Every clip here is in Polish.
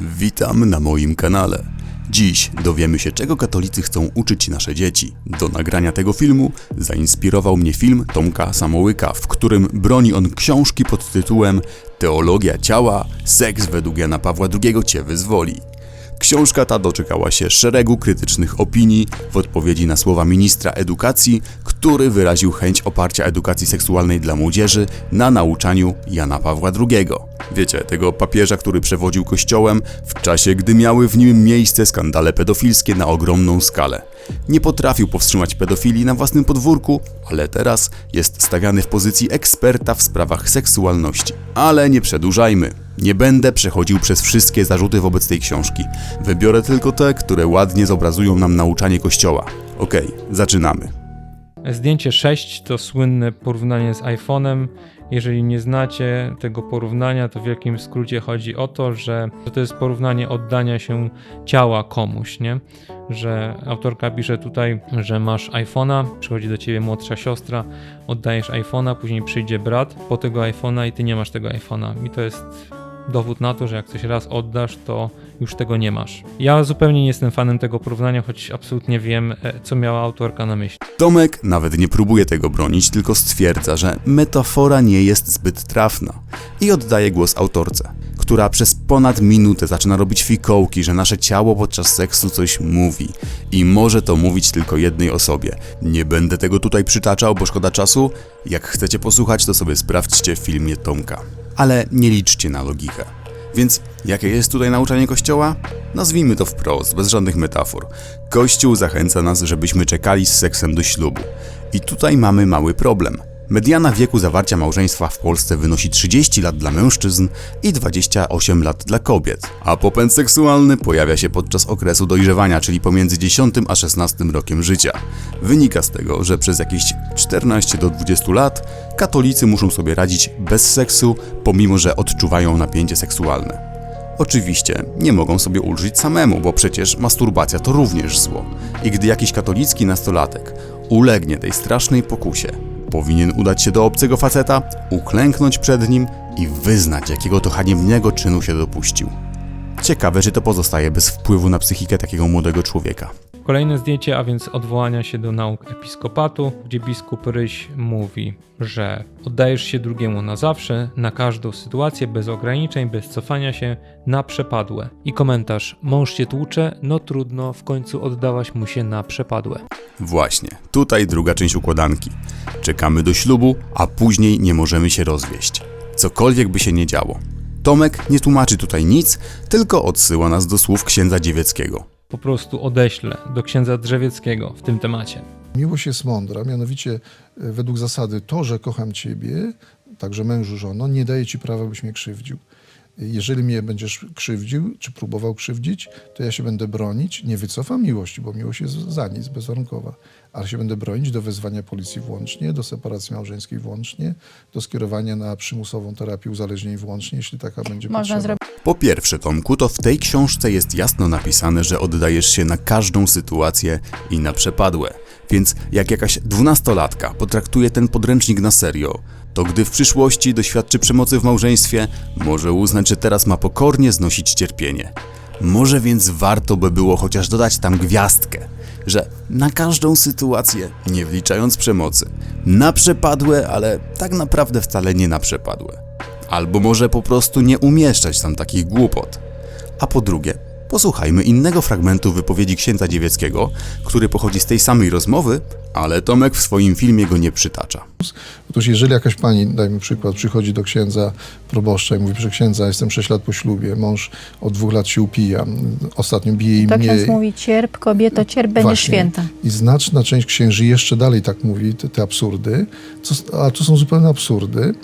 Witam na moim kanale. Dziś dowiemy się, czego katolicy chcą uczyć nasze dzieci. Do nagrania tego filmu zainspirował mnie film Tomka Samołyka, w którym broni on książki pod tytułem Teologia ciała, seks według Jana Pawła II cię wyzwoli. Książka ta doczekała się szeregu krytycznych opinii w odpowiedzi na słowa ministra edukacji, który wyraził chęć oparcia edukacji seksualnej dla młodzieży na nauczaniu Jana Pawła II. Wiecie, tego papieża, który przewodził kościołem w czasie, gdy miały w nim miejsce skandale pedofilskie na ogromną skalę. Nie potrafił powstrzymać pedofilii na własnym podwórku, ale teraz jest stawiany w pozycji eksperta w sprawach seksualności. Ale nie przedłużajmy. Nie będę przechodził przez wszystkie zarzuty wobec tej książki. Wybiorę tylko te, które ładnie zobrazują nam nauczanie Kościoła. Okej, zaczynamy. Zdjęcie 6 to słynne porównanie z iPhone'em. Jeżeli nie znacie tego porównania, to w wielkim skrócie chodzi o to, że to jest porównanie oddania się ciała komuś, nie? Że autorka pisze tutaj, że masz iPhone'a, przychodzi do ciebie młodsza siostra, oddajesz iPhone'a, później przyjdzie brat po tego iPhone'a i ty nie masz tego iPhone'a. I to jest dowód na to, że jak coś raz oddasz, to już tego nie masz. Ja zupełnie nie jestem fanem tego porównania, choć absolutnie wiem, e, co miała autorka na myśli. Tomek nawet nie próbuje tego bronić, tylko stwierdza, że metafora nie jest zbyt trafna i oddaje głos autorce, która przez ponad minutę zaczyna robić fikołki, że nasze ciało podczas seksu coś mówi i może to mówić tylko jednej osobie. Nie będę tego tutaj przytaczał, bo szkoda czasu. Jak chcecie posłuchać, to sobie sprawdźcie w filmie Tomka. Ale nie liczcie na logikę. Więc jakie jest tutaj nauczanie Kościoła? Nazwijmy to wprost, bez żadnych metafor. Kościół zachęca nas, żebyśmy czekali z seksem do ślubu. I tutaj mamy mały problem. Mediana wieku zawarcia małżeństwa w Polsce wynosi 30 lat dla mężczyzn i 28 lat dla kobiet, a popęd seksualny pojawia się podczas okresu dojrzewania, czyli pomiędzy 10 a 16 rokiem życia. Wynika z tego, że przez jakieś 14 do 20 lat katolicy muszą sobie radzić bez seksu, pomimo że odczuwają napięcie seksualne. Oczywiście nie mogą sobie ulżyć samemu, bo przecież masturbacja to również zło. I gdy jakiś katolicki nastolatek ulegnie tej strasznej pokusie, powinien udać się do obcego faceta, uklęknąć przed nim i wyznać, jakiego to haniebnego czynu się dopuścił. Ciekawe, czy to pozostaje bez wpływu na psychikę takiego młodego człowieka. Kolejne zdjęcie, a więc odwołania się do nauk episkopatu, gdzie biskup Ryś mówi, że oddajesz się drugiemu na zawsze, na każdą sytuację, bez ograniczeń, bez cofania się, na przepadłe. I komentarz, mąż cię tłucze, no trudno, w końcu oddałaś mu się na przepadłe. Właśnie, tutaj druga część układanki. Czekamy do ślubu, a później nie możemy się rozwieść. Cokolwiek by się nie działo. Tomek nie tłumaczy tutaj nic, tylko odsyła nas do słów księdza Dziewieckiego. Po prostu odeślę do księdza Drzewieckiego w tym temacie. Miłość jest mądra, mianowicie e, według zasady to, że kocham ciebie, także mężu, żono, nie daje ci prawa, byś mnie krzywdził. Jeżeli mnie będziesz krzywdził, czy próbował krzywdzić, to ja się będę bronić, nie wycofam miłości, bo miłość jest za nic, bezwarunkowa, ale się będę bronić do wezwania policji włącznie, do separacji małżeńskiej włącznie, do skierowania na przymusową terapię uzależnień włącznie, jeśli taka będzie Można potrzeba. zrobić Po pierwsze, Tomku, to w tej książce jest jasno napisane, że oddajesz się na każdą sytuację i na przepadłe. Więc jak jakaś dwunastolatka potraktuje ten podręcznik na serio, to gdy w przyszłości doświadczy przemocy w małżeństwie, może uznać, że teraz ma pokornie znosić cierpienie. Może więc warto by było chociaż dodać tam gwiazdkę, że na każdą sytuację, nie wliczając przemocy, na przepadłe, ale tak naprawdę wcale nie na przepadłe. Albo może po prostu nie umieszczać tam takich głupot. A po drugie, posłuchajmy innego fragmentu wypowiedzi księdza Dziewieckiego, który pochodzi z tej samej rozmowy, ale Tomek w swoim filmie go nie przytacza. Otóż jeżeli jakaś pani, dajmy przykład, przychodzi do księdza proboszcza i mówi, że księdza, jestem 6 lat po ślubie, mąż od dwóch lat się upija, ostatnio bije i To mnie. ksiądz mówi cierp, kobieto, cierp, będzie Właśnie. święta. I znaczna część księży jeszcze dalej tak mówi, te, te absurdy, co, a to są zupełne absurdy.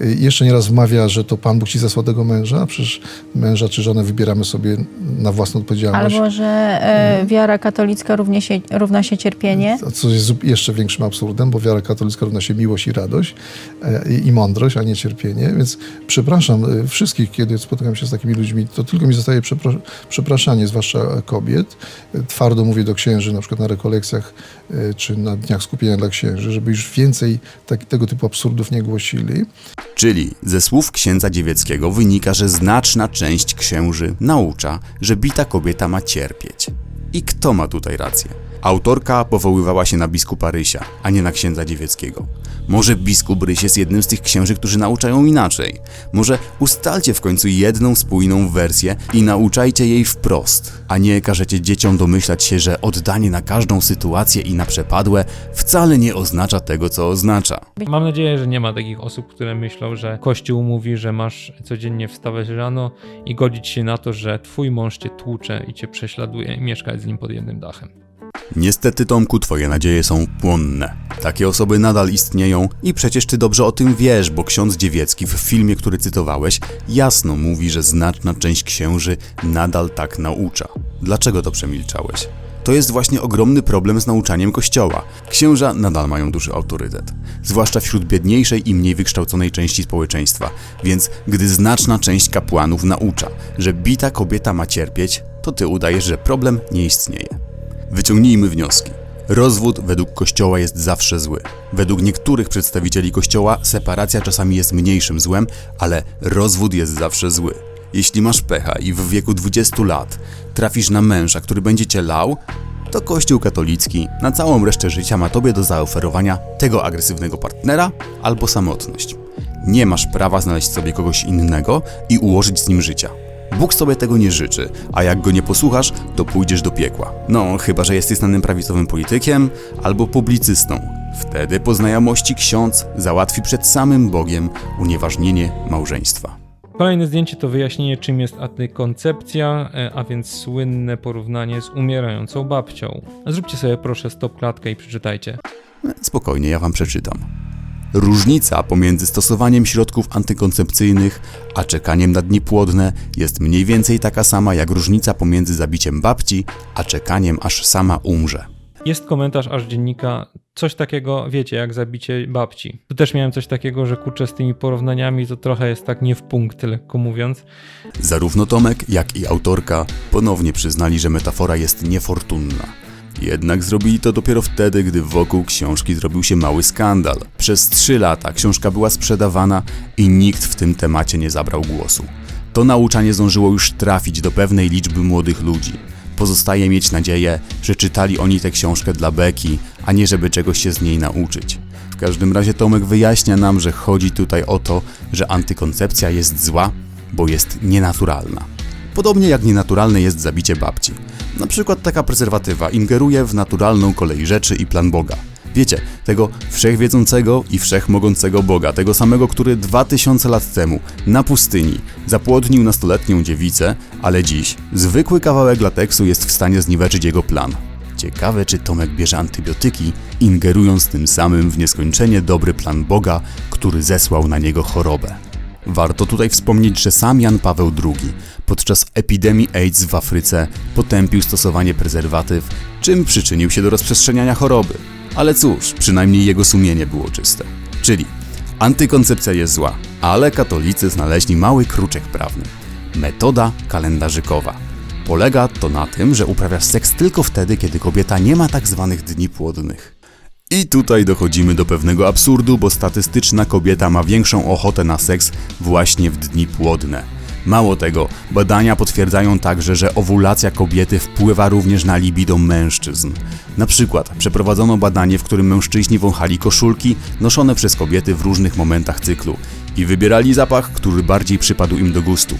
Y, Jeszcze nieraz wmawia, że to Pan Bóg ci zasłał tego męża, a przecież męża czy żonę wybieramy sobie na własną odpowiedzialność. Albo, że e, wiara katolicka równie się, równa się cierpienie. Co jest jeszcze większym absurdem, bo wiara katolicka równa się miłość i radość e, i, mądrość, a nie cierpienie. Więc przepraszam e, wszystkich, kiedy spotykam się z takimi ludźmi, to tylko mi zostaje przepro- przepraszanie, zwłaszcza kobiet. Twardo mówię do księży, na przykład na rekolekcjach czy na dniach skupienia dla księży, żeby już więcej tak, tego typu absurdów nie głosili. Czyli ze słów księdza Dziewieckiego wynika, że znaczna część księży naucza, że bita kobieta ma cierpieć. I kto ma tutaj rację? Autorka powoływała się na biskupa Rysia, a nie na księdza Dziewieckiego. Może biskup Ryś jest jednym z tych księży, którzy nauczają inaczej. Może ustalcie w końcu jedną spójną wersję i nauczajcie jej wprost, a nie każecie dzieciom domyślać się, że oddanie na każdą sytuację i na przepadłe wcale nie oznacza tego, co oznacza. Mam nadzieję, że nie ma takich osób, które myślą, że Kościół mówi, że masz codziennie wstawać rano i godzić się na to, że twój mąż cię tłucze i cię prześladuje i mieszkać z nim pod jednym dachem. Niestety, Tomku, twoje nadzieje są płonne. Takie osoby nadal istnieją i przecież ty dobrze o tym wiesz, bo ksiądz Dziewiecki w filmie, który cytowałeś, jasno mówi, że znaczna część księży nadal tak naucza. Dlaczego to przemilczałeś? To jest właśnie ogromny problem z nauczaniem Kościoła. Księża nadal mają duży autorytet, zwłaszcza wśród biedniejszej i mniej wykształconej części społeczeństwa, więc gdy znaczna część kapłanów naucza, że bita kobieta ma cierpieć, to ty udajesz, że problem nie istnieje. Wyciągnijmy wnioski. Rozwód według Kościoła jest zawsze zły. Według niektórych przedstawicieli Kościoła separacja czasami jest mniejszym złem, ale rozwód jest zawsze zły. Jeśli masz pecha i w wieku 20 lat trafisz na męża, który będzie cię lał, to Kościół katolicki na całą resztę życia ma tobie do zaoferowania tego agresywnego partnera albo samotność. Nie masz prawa znaleźć sobie kogoś innego i ułożyć z nim życia. Bóg sobie tego nie życzy, a jak go nie posłuchasz, to pójdziesz do piekła. No, chyba że jesteś znanym prawicowym politykiem albo publicystą. Wtedy po znajomości ksiądz załatwi przed samym Bogiem unieważnienie małżeństwa. Kolejne zdjęcie to wyjaśnienie, czym jest antykoncepcja, e, a więc słynne porównanie z umierającą babcią. Zróbcie sobie proszę stop klatkę i przeczytajcie. Spokojnie, ja wam przeczytam. Różnica pomiędzy stosowaniem środków antykoncepcyjnych a czekaniem na dni płodne jest mniej więcej taka sama jak różnica pomiędzy zabiciem babci a czekaniem aż sama umrze. Jest komentarz aż dziennika, coś takiego, wiecie, jak zabicie babci. Tu też miałem coś takiego, że kurczę z tymi porównaniami to trochę jest tak nie w punkt, lekko mówiąc. Zarówno Tomek, jak i autorka ponownie przyznali, że metafora jest niefortunna. Jednak zrobili to dopiero wtedy, gdy wokół książki zrobił się mały skandal. Przez trzy lata książka była sprzedawana i nikt w tym temacie nie zabrał głosu. To nauczanie zdążyło już trafić do pewnej liczby młodych ludzi. Pozostaje mieć nadzieję, że czytali oni tę książkę dla beki, a nie żeby czegoś się z niej nauczyć. W każdym razie Tomek wyjaśnia nam, że chodzi tutaj o to, że antykoncepcja jest zła, bo jest nienaturalna. Podobnie jak nienaturalne jest zabicie babci. Na przykład taka prezerwatywa ingeruje w naturalną kolej rzeczy i plan Boga. Wiecie, tego wszechwiedzącego i wszechmogącego Boga, tego samego, który 2000 lat temu na pustyni zapłodnił nastoletnią dziewicę, ale dziś zwykły kawałek lateksu jest w stanie zniweczyć jego plan. Ciekawe, czy Tomek bierze antybiotyki, ingerując tym samym w nieskończenie dobry plan Boga, który zesłał na niego chorobę. Warto tutaj wspomnieć, że sam Jan Paweł II podczas epidemii AIDS w Afryce potępił stosowanie prezerwatyw, czym przyczynił się do rozprzestrzeniania choroby. Ale cóż, przynajmniej jego sumienie było czyste. Czyli antykoncepcja jest zła, ale katolicy znaleźli mały kruczek prawny. Metoda kalendarzykowa. Polega to na tym, że uprawiasz seks tylko wtedy, kiedy kobieta nie ma tak zwanych dni płodnych. I tutaj dochodzimy do pewnego absurdu, bo statystyczna kobieta ma większą ochotę na seks właśnie w dni płodne. Mało tego, badania potwierdzają także, że owulacja kobiety wpływa również na libido mężczyzn. Na przykład przeprowadzono badanie, w którym mężczyźni wąchali koszulki noszone przez kobiety w różnych momentach cyklu i wybierali zapach, który bardziej przypadł im do gustu.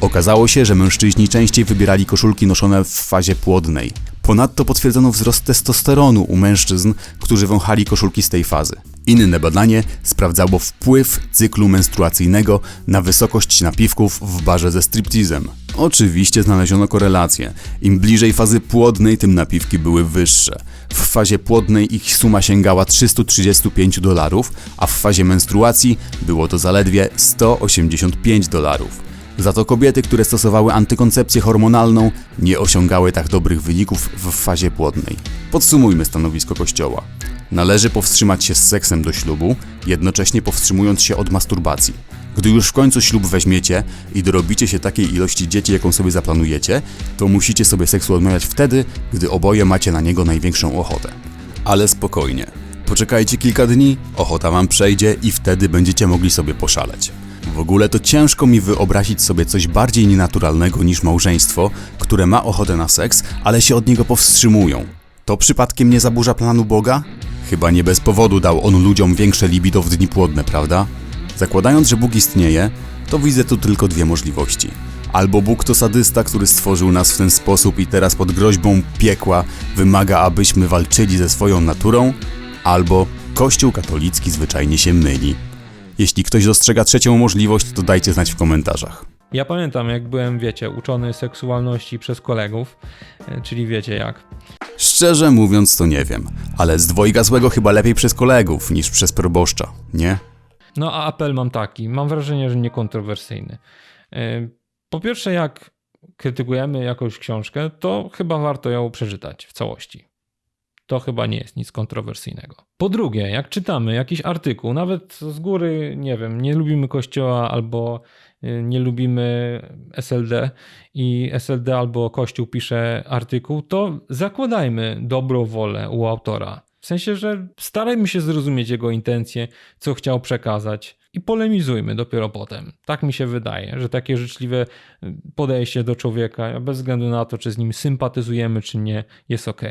Okazało się, że mężczyźni częściej wybierali koszulki noszone w fazie płodnej. Ponadto potwierdzono wzrost testosteronu u mężczyzn, którzy wąchali koszulki z tej fazy. Inne badanie sprawdzało wpływ cyklu menstruacyjnego na wysokość napiwków w barze ze striptizem. Oczywiście znaleziono korelację. Im bliżej fazy płodnej, tym napiwki były wyższe. W fazie płodnej ich suma sięgała 335 dolarów, a w fazie menstruacji było to zaledwie 185 dolarów. Za to kobiety, które stosowały antykoncepcję hormonalną, nie osiągały tak dobrych wyników w fazie płodnej. Podsumujmy stanowisko Kościoła. Należy powstrzymać się z seksem do ślubu, jednocześnie powstrzymując się od masturbacji. Gdy już w końcu ślub weźmiecie i dorobicie się takiej ilości dzieci, jaką sobie zaplanujecie, to musicie sobie seksu odmawiać wtedy, gdy oboje macie na niego największą ochotę. Ale spokojnie. Poczekajcie kilka dni, ochota wam przejdzie i wtedy będziecie mogli sobie poszaleć. W ogóle to ciężko mi wyobrazić sobie coś bardziej nienaturalnego niż małżeństwo, które ma ochotę na seks, ale się od niego powstrzymują. To przypadkiem nie zaburza planu Boga? Chyba nie bez powodu dał on ludziom większe libido w dni płodne, prawda? Zakładając, że Bóg istnieje, to widzę tu tylko dwie możliwości. Albo Bóg to sadysta, który stworzył nas w ten sposób i teraz pod groźbą piekła wymaga, abyśmy walczyli ze swoją naturą, albo Kościół katolicki zwyczajnie się myli. Jeśli ktoś dostrzega trzecią możliwość, to dajcie znać w komentarzach. Ja pamiętam, jak byłem, wiecie, uczony seksualności przez kolegów, e, czyli wiecie jak. Szczerze mówiąc, to nie wiem, ale z dwojga złego chyba lepiej przez kolegów niż przez proboszcza, nie? No a apel mam taki, mam wrażenie, że niekontrowersyjny. E, Po pierwsze, jak krytykujemy jakąś książkę, to chyba warto ją przeczytać w całości. To chyba nie jest nic kontrowersyjnego. Po drugie, jak czytamy jakiś artykuł, nawet z góry, nie wiem, nie lubimy kościoła albo y, nie lubimy SLD i SLD albo kościół pisze artykuł, to zakładajmy dobrą wolę u autora. W sensie, że starajmy się zrozumieć jego intencje, co chciał przekazać i polemizujmy dopiero potem. Tak mi się wydaje, że takie życzliwe y, podejście do człowieka, bez względu na to, czy z nim sympatyzujemy, czy nie, jest ok.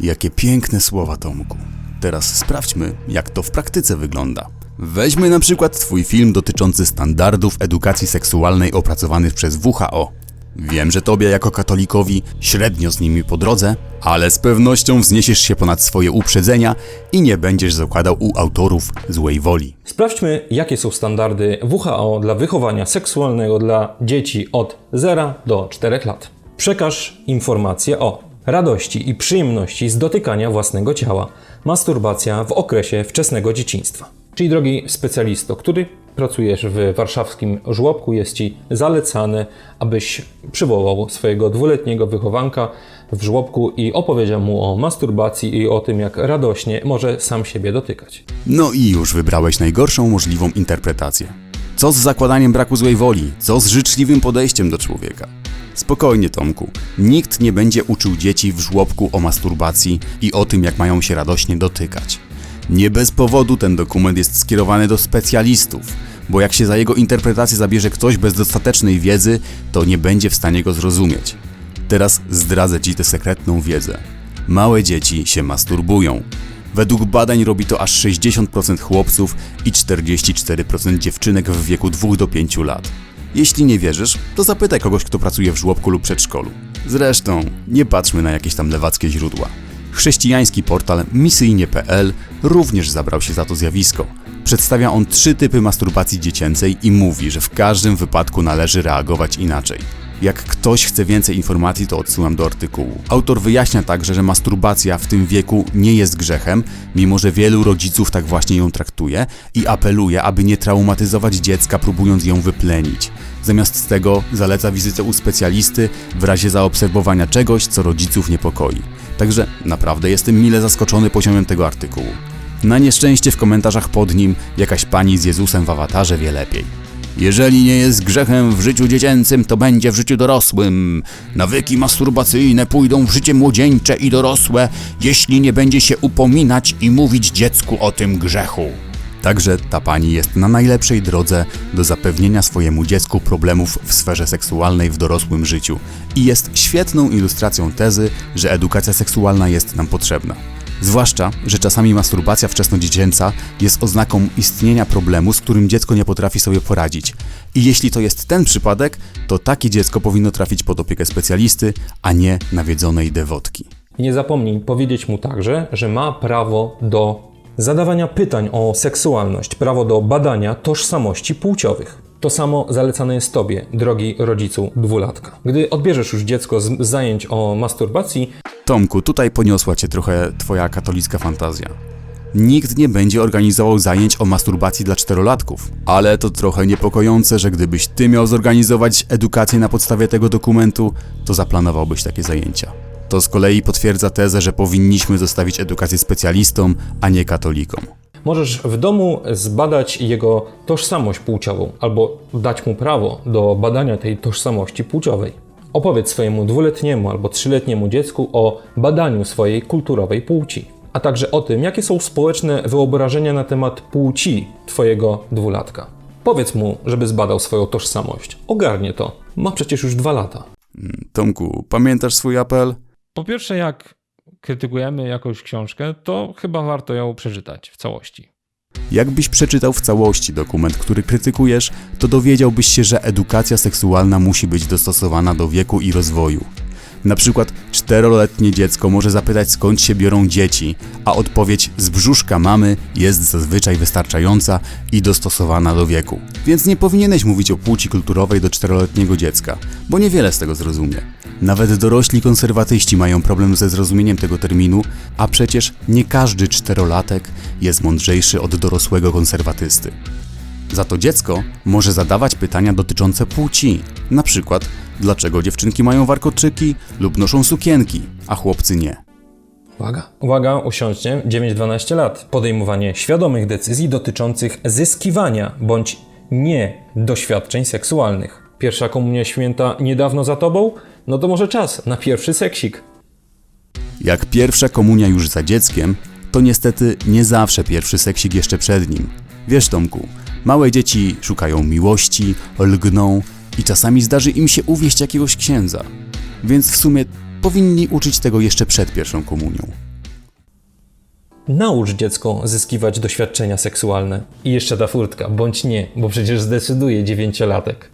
Jakie piękne słowa, Tomku. Teraz sprawdźmy, jak to w praktyce wygląda. Weźmy na przykład Twój film dotyczący standardów edukacji seksualnej opracowanych przez WHO. Wiem, że Tobie jako katolikowi średnio z nimi po drodze, ale z pewnością wzniesiesz się ponad swoje uprzedzenia i nie będziesz zakładał u autorów złej woli. Sprawdźmy, jakie są standardy WHO dla wychowania seksualnego dla dzieci od 0 do 4 lat. Przekaż informacje o radości i przyjemności z dotykania własnego ciała, masturbacja w okresie wczesnego dzieciństwa. Czyli drogi specjalisto, który pracujesz w warszawskim żłobku, jest Ci zalecane, abyś przywołał swojego dwuletniego wychowanka w żłobku i opowiedział mu o masturbacji i o tym, jak radośnie może sam siebie dotykać. No i już wybrałeś najgorszą możliwą interpretację. Co z zakładaniem braku złej woli? Co z życzliwym podejściem do człowieka? Spokojnie, Tomku. Nikt nie będzie uczył dzieci w żłobku o masturbacji i o tym, jak mają się radośnie dotykać. Nie bez powodu ten dokument jest skierowany do specjalistów, bo jak się za jego interpretację zabierze ktoś bez dostatecznej wiedzy, to nie będzie w stanie go zrozumieć. Teraz zdradzę Ci tę sekretną wiedzę. Małe dzieci się masturbują. Według badań robi to aż 60% chłopców i 44% dziewczynek w wieku 2 do 5 lat. Jeśli nie wierzysz, to zapytaj kogoś, kto pracuje w żłobku lub przedszkolu. Zresztą, nie patrzmy na jakieś tam lewackie źródła. Chrześcijański portal misyjnie.pl również zabrał się za to zjawisko. Przedstawia on trzy typy masturbacji dziecięcej i mówi, że w każdym wypadku należy reagować inaczej. Jak ktoś chce więcej informacji, to odsyłam do artykułu. Autor wyjaśnia także, że masturbacja w tym wieku nie jest grzechem, mimo że wielu rodziców tak właśnie ją traktuje i apeluje, aby nie traumatyzować dziecka, próbując ją wyplenić. Zamiast tego zaleca wizytę u specjalisty w razie zaobserwowania czegoś, co rodziców niepokoi. Także naprawdę jestem mile zaskoczony poziomem tego artykułu. Na nieszczęście w komentarzach pod nim jakaś pani z Jezusem w awatarze wie lepiej. Jeżeli nie jest grzechem w życiu dziecięcym, to będzie w życiu dorosłym. Nawyki masturbacyjne pójdą w życie młodzieńcze i dorosłe, jeśli nie będzie się upominać i mówić dziecku o tym grzechu. Także ta pani jest na najlepszej drodze do zapewnienia swojemu dziecku problemów w sferze seksualnej w dorosłym życiu i jest świetną ilustracją tezy, że edukacja seksualna jest nam potrzebna. Zwłaszcza, że czasami masturbacja wczesnodziecięca jest oznaką istnienia problemu, z którym dziecko nie potrafi sobie poradzić. I jeśli to jest ten przypadek, to takie dziecko powinno trafić pod opiekę specjalisty, a nie nawiedzonej dewotki. Nie zapomnij powiedzieć mu także, że ma prawo do zadawania pytań o seksualność, prawo do badania tożsamości płciowych. To samo zalecane jest Tobie, drogi rodzicu dwulatka. Gdy odbierzesz już dziecko z zajęć o masturbacji, Tomku, tutaj poniosła cię trochę twoja katolicka fantazja. Nikt nie będzie organizował zajęć o masturbacji dla czterolatków, ale to trochę niepokojące, że gdybyś ty miał zorganizować edukację na podstawie tego dokumentu, to zaplanowałbyś takie zajęcia. To z kolei potwierdza tezę, że powinniśmy zostawić edukację specjalistom, a nie katolikom. możesz w domu zbadać jego tożsamość płciową albo dać mu prawo do badania tej tożsamości płciowej. Opowiedz swojemu dwuletniemu albo trzyletniemu dziecku o badaniu swojej kulturowej płci. a także o tym, jakie są społeczne wyobrażenia na temat płci Twojego dwulatka. Powiedz mu, żeby zbadał swoją tożsamość. Ogarnie to. Ma przecież już dwa lata. Tomku, pamiętasz swój apel? Po pierwsze, jak krytykujemy jakąś książkę, to chyba warto ją przeczytać w całości. Jakbyś przeczytał w całości dokument, który krytykujesz, to dowiedziałbyś się, że edukacja seksualna musi być dostosowana do wieku i rozwoju. Na przykład czteroletnie dziecko może zapytać skąd się biorą dzieci, a odpowiedź z brzuszka mamy jest zazwyczaj wystarczająca i dostosowana do wieku. Więc nie powinieneś mówić o płci kulturowej do czteroletniego dziecka, bo niewiele z tego zrozumie. Nawet dorośli konserwatyści mają problem ze zrozumieniem tego terminu, a przecież nie każdy czterolatek jest mądrzejszy od dorosłego konserwatysty. Za to dziecko może zadawać pytania dotyczące płci. Na przykład, dlaczego dziewczynki mają warkoczyki lub noszą sukienki, a chłopcy nie. Uwaga. Uwaga, usiądźcie. 9-12 lat. Podejmowanie świadomych decyzji dotyczących zyskiwania bądź nie doświadczeń seksualnych. Pierwsza komunia święta niedawno za tobą? No to może czas na pierwszy seksik. Jak pierwsza komunia już za dzieckiem, to niestety nie zawsze pierwszy seksik jeszcze przed nim. Wiesz, Tomku, małe dzieci szukają miłości, lgną i czasami zdarzy im się uwieść jakiegoś księdza. Więc w sumie powinni uczyć tego jeszcze przed pierwszą komunią. Naucz dziecko zyskiwać doświadczenia seksualne. I jeszcze ta furtka, bądź nie, bo przecież zdecyduje dziewięciolatek.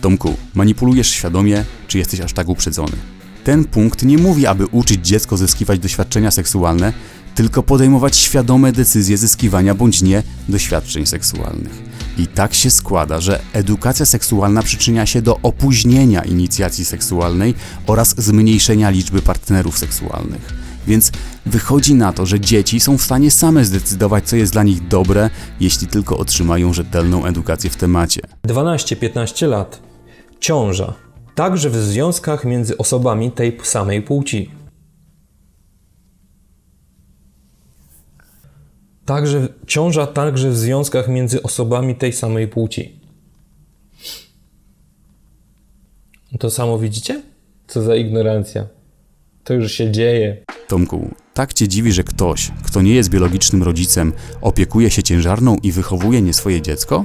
Tomku, manipulujesz świadomie, czy jesteś aż tak uprzedzony? Ten punkt nie mówi, aby uczyć dziecko zyskiwać doświadczenia seksualne, tylko podejmować świadome decyzje zyskiwania bądź nie doświadczeń seksualnych. I tak się składa, że edukacja seksualna przyczynia się do opóźnienia inicjacji seksualnej oraz zmniejszenia liczby partnerów seksualnych. Więc wychodzi na to, że dzieci są w stanie same zdecydować, co jest dla nich dobre, jeśli tylko otrzymają rzetelną edukację w temacie. 12-15 lat. Ciąża. Także w związkach między osobami tej samej płci. Także ciąża także w związkach między osobami tej samej płci. To samo widzicie? Co za ignorancja. To już się dzieje. Tomku, tak cię dziwi, że ktoś, kto nie jest biologicznym rodzicem, opiekuje się ciężarną i wychowuje nie swoje dziecko?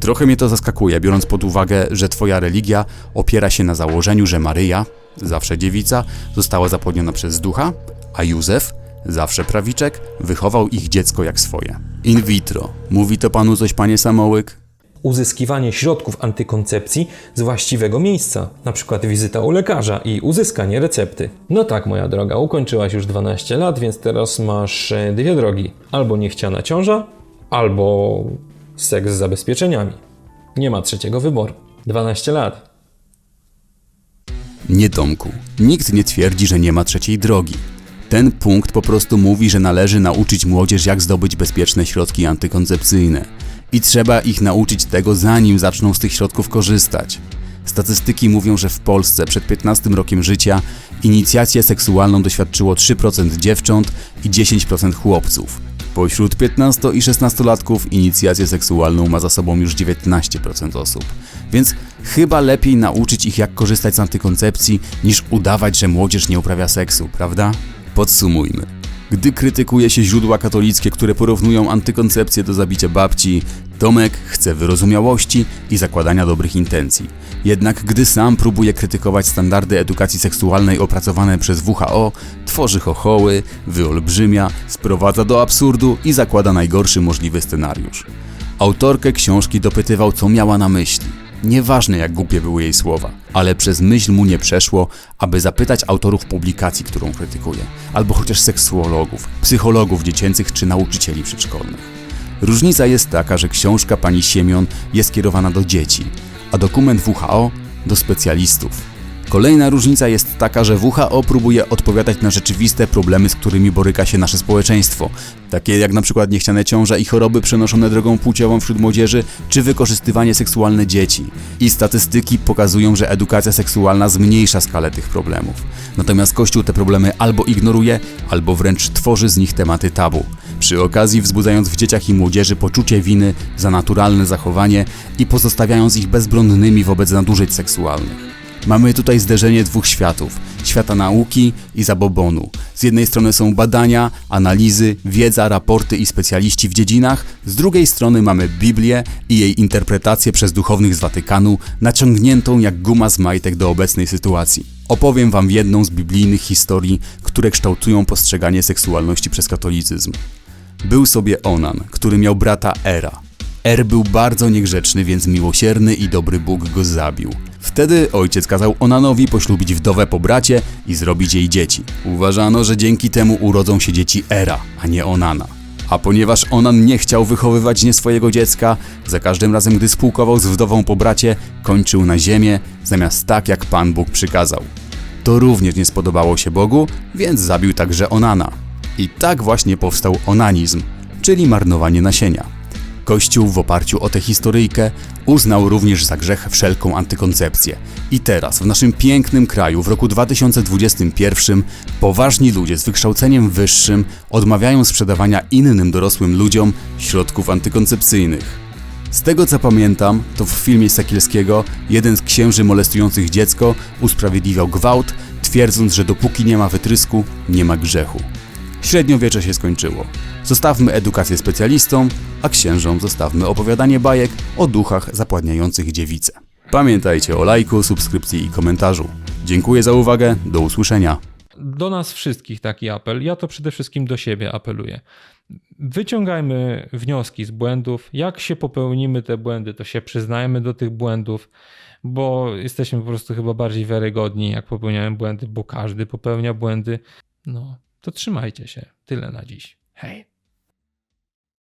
Trochę mnie to zaskakuje, biorąc pod uwagę, że twoja religia opiera się na założeniu, że Maryja, zawsze dziewica, została zapłodniona przez ducha, a Józef, zawsze prawiczek, wychował ich dziecko jak swoje. In vitro. Mówi to panu coś, panie Samołyk? Uzyskiwanie środków antykoncepcji z właściwego miejsca, na przykład wizyta u lekarza i uzyskanie recepty. No tak, moja droga, ukończyłaś już 12 lat, więc teraz masz e, dwie drogi. Albo niechciana ciąża, albo seks z zabezpieczeniami. Nie ma trzeciego wyboru. 12 lat. Nie, Tomku. Nikt nie twierdzi, że nie ma trzeciej drogi. Ten punkt po prostu mówi, że należy nauczyć młodzież, jak zdobyć bezpieczne środki antykoncepcyjne. I trzeba ich nauczyć tego, zanim zaczną z tych środków korzystać. Statystyki mówią, że w Polsce przed 15 rokiem życia inicjację seksualną doświadczyło 3% dziewcząt i 10% chłopców. Pośród 15 i 16-latków inicjację seksualną ma za sobą już 19% osób. Więc chyba lepiej nauczyć ich jak korzystać z antykoncepcji, niż udawać, że młodzież nie uprawia seksu, prawda? Podsumujmy. Gdy krytykuje się źródła katolickie, które porównują antykoncepcję do zabicia babci, Tomek chce wyrozumiałości i zakładania dobrych intencji. Jednak gdy sam próbuje krytykować standardy edukacji seksualnej opracowane przez WHO, tworzy chochoły, wyolbrzymia, sprowadza do absurdu i zakłada najgorszy możliwy scenariusz. Autorkę książki dopytywał, co miała na myśli. Nieważne jak głupie były jej słowa, ale przez myśl mu nie przeszło, aby zapytać autorów publikacji, którą krytykuje, albo chociaż seksuologów, psychologów dziecięcych czy nauczycieli przedszkolnych. Różnica jest taka, że książka pani Siemion jest kierowana do dzieci, a dokument WHO do specjalistów. Kolejna różnica jest taka, że WHO próbuje odpowiadać na rzeczywiste problemy, z którymi boryka się nasze społeczeństwo, takie jak na przykład niechciane ciąże i choroby przenoszone drogą płciową wśród młodzieży, czy wykorzystywanie seksualne dzieci. I statystyki pokazują, że edukacja seksualna zmniejsza skalę tych problemów. Natomiast Kościół te problemy albo ignoruje, albo wręcz tworzy z nich tematy tabu. Przy okazji wzbudzając w dzieciach i młodzieży poczucie winy za naturalne zachowanie i pozostawiając ich bezbronnymi wobec nadużyć seksualnych. Mamy tutaj zderzenie dwóch światów: świata nauki i zabobonu. Z jednej strony są badania, analizy, wiedza, raporty i specjaliści w dziedzinach, z drugiej strony mamy Biblię i jej interpretację przez duchownych z Watykanu, naciągniętą jak guma z majtek do obecnej sytuacji. Opowiem wam jedną z biblijnych historii, które kształtują postrzeganie seksualności przez katolicyzm. Był sobie Onan, który miał brata Era. Er był bardzo niegrzeczny, więc miłosierny i dobry Bóg go zabił. Wtedy ojciec kazał Onanowi poślubić wdowę po bracie i zrobić jej dzieci. Uważano, że dzięki temu urodzą się dzieci Era, a nie Onana. A ponieważ Onan nie chciał wychowywać nie swojego dziecka, za każdym razem, gdy spółkował z wdową po bracie, kończył na ziemię, zamiast tak jak Pan Bóg przykazał. To również nie spodobało się Bogu, więc zabił także Onana. I tak właśnie powstał onanizm, czyli marnowanie nasienia. Kościół w oparciu o tę historyjkę uznał również za grzech wszelką antykoncepcję. I teraz w naszym pięknym kraju w roku 2021 poważni ludzie z wykształceniem wyższym odmawiają sprzedawania innym dorosłym ludziom środków antykoncepcyjnych. Z tego co pamiętam, to w filmie Sekielskiego jeden z księży molestujących dziecko usprawiedliwiał gwałt, twierdząc, że dopóki nie ma wytrysku, nie ma grzechu. Średniowiecze się skończyło. Zostawmy edukację specjalistom, a księżom zostawmy opowiadanie bajek o duchach zapładniających dziewice. Pamiętajcie o lajku, subskrypcji i komentarzu. Dziękuję za uwagę, do usłyszenia. do nas wszystkich taki apel. Ja to przede wszystkim do siebie apeluję. Wyciągajmy wnioski z błędów. Jak się popełnimy te błędy, to się przyznajmy do tych błędów, bo jesteśmy po prostu chyba bardziej wiarygodni, jak popełniamy błędy, bo każdy popełnia błędy. No, to trzymajcie się. Tyle na dziś. Hej.